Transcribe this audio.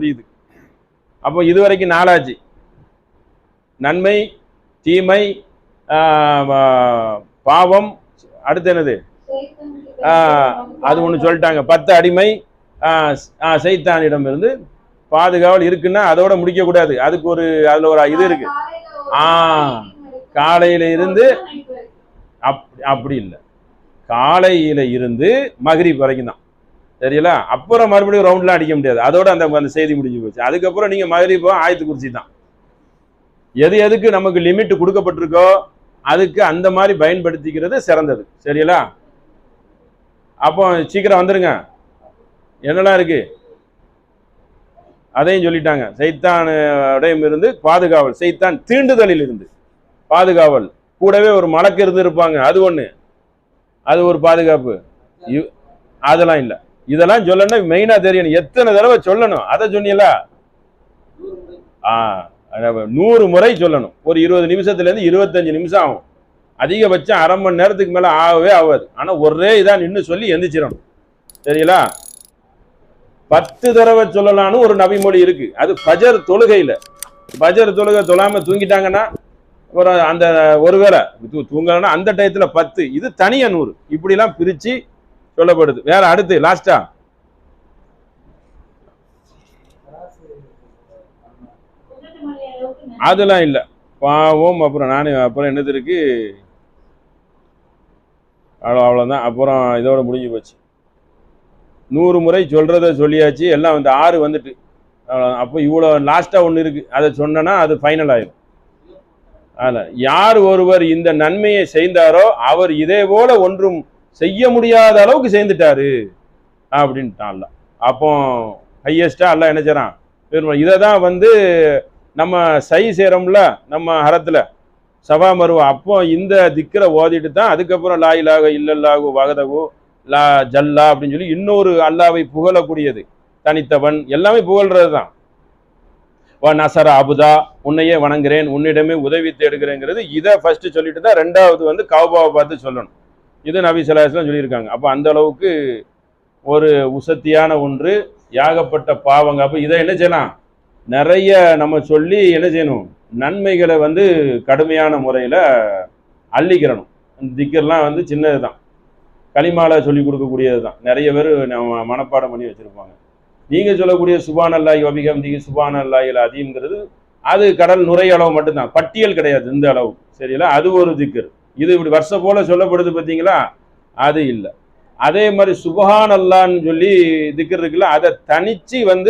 முடியுது. அப்போ இதுவரைக்கும் நாளாச்சு. நன்மை தீமை ஆஹ், பாவம் அடுத்து என்னது? ஆஹ், அது ஒன்று சொல்லிட்டாங்க. பத்து அடிமை ஆஹ், சைத்தானிடம் இருந்து பாதுகாவல் இருக்குன்னா அதோட முடிக்க கூடாது. அதுக்கு ஒரு அதுல ஒரு இது இருக்கு. ஆ, காலையில இருந்து அப் அப்படி இல்லை. காலையில இருந்து மகிரி வரைக்கும் தான். சரிங்களா அப்புறம் மறுபடியும் ரவுண்ட்லாம் அடிக்க முடியாது. அதோட அந்த அந்த செய்தி முடிஞ்சு போச்சு. அதுக்கப்புறம் நீங்க மகரிப்போ ஆயத்து குறிச்சி தான். எது எதுக்கு நமக்கு லிமிட் கொடுக்கப்பட்டிருக்கோ அதுக்கு அந்த மாதிரி பயன்படுத்திக்கிறது சிறந்தது. சரிங்களா அப்போ சீக்கிரம் வந்துருங்க. என்னெல்லாம் இருக்கு? அதையும் சொல்லிட்டாங்க. சைத்தானுடையும் இருந்து பாதுகாவல். சைத்தான் தீண்டுதலில் இருந்து பாதுகாவல். கூடவே ஒரு மலக்கு இருந்து இருப்பாங்க. அது ஒண்ணு. அது ஒரு பாதுகாப்பு. அதெல்லாம் இல்லை. இதெல்லாம் சொல்லணும் மெயினா தெரியணும். எத்தனை தடவை சொல்லணும்? அதை சொன்னீங்களா ஆ நூறு முறை சொல்லணும். ஒரு இருபது நிமிஷத்துல இருந்து இருபத்தஞ்சு நிமிஷம் ஆகும். அதிகபட்சம் அரை மணி நேரத்துக்கு மேல ஆகவே ஆகாது. ஆனா ஒரே இதாக நின்று சொல்லி எந்திரிச்சிடணும். சரிங்களா பத்து தடவை சொல்லலான்னு ஒரு நபிமொழி இருக்கு. அது பஜர் தொழுகையில. பஜர் தொழுகை தொழாம தூங்கிட்டாங்கன்னா ஒரு அந்த ஒருவேளை தூ- தூங்கலைன்னா அந்த டயத்துல பத்து. இது தனியா நூறு. இப்படிலாம் பிரிச்சு சொல்லப்படுது. வேற அடுத்து லாஸ்டா அதெல்லாம் இல்லை. பாவம் அப்புறம் நானே அப்புறம் என்னது இருக்கு? அவ்வளோ அவ்வளோதான். அப்புறம் இதோட முடிஞ்சு போச்சு. நூறு முறை சொல்கிறத சொல்லியாச்சு. எல்லாம் வந்து ஆறு வந்துட்டு. அப்போ இவ்வளோ லாஸ்ட்டாக ஒன்று இருக்கு. அதை சொன்னனா அது ஃபைனல் ஆயிடும் அதில் யார் ஒருவர் இந்த நன்மையை செய்தாரோ அவர் இதே போல ஒன்றும் செய்ய முடியாத அளவுக்கு செய்துட்டாரு அப்படின்ட்டான்ல. அப்போ ஹையஸ்டா அல்ல என்ன இதை தான் வந்து நம்ம சை செய்கிறோம்ல நம்ம ஹரத்துல சபா மருவா அப்போ இந்த திக்கரை ஓதிட்டு தான் அதுக்கப்புறம் லா இலாக இல்லல்லாகு வகதகு லா ஜல்லா அப்படின்னு சொல்லி இன்னொரு அல்லாவை புகழக்கூடியது. தனித்தவன் எல்லாமே புகழ்றது தான் வா நசர அபுதா உன்னையே வணங்குறேன் உன்னிடமே உதவி தேடுகிறேங்கிறது இதை ஃபர்ஸ்ட் சொல்லிட்டு தான் ரெண்டாவது வந்து கவுபாவை பார்த்து சொல்லணும். இது நபி சலாஹ்லாம் சொல்லியிருக்காங்க. அப்போ அந்த அளவுக்கு ஒரு உசத்தியான ஒன்று யாகப்பட்ட பாவங்க. அப்போ இதை என்ன செய்யலாம்? நிறைய நம்ம சொல்லி என்ன செய்யணும்? நன்மைகளை வந்து கடுமையான முறையில் அள்ளிக்கிறணும். அந்த திக்கர்லாம் வந்து சின்னது தான் களிமால சொல்லி கொடுக்கக்கூடியது தான் நிறைய பேர் நம்ம மனப்பாடம் பண்ணி வச்சுருப்பாங்க. நீங்கள் சொல்லக்கூடிய சுபான் அல்லாஹி வபிகம்திகி சுபான் அல்லாஹில் அதிகங்கிறது அது கடல் நுரையளவு மட்டும்தான். பட்டியல் கிடையாது இந்த அளவு. சரிங்களா அது ஒரு திக்கர். இது இப்படி வருஷம் போல சொல்லப்படுது பார்த்தீங்களா? அது இல்லை. அதே மாதிரி சுபஹான் அல்லான்னு சொல்லி திக்கர் இருக்குல்ல அதை தனிச்சு வந்து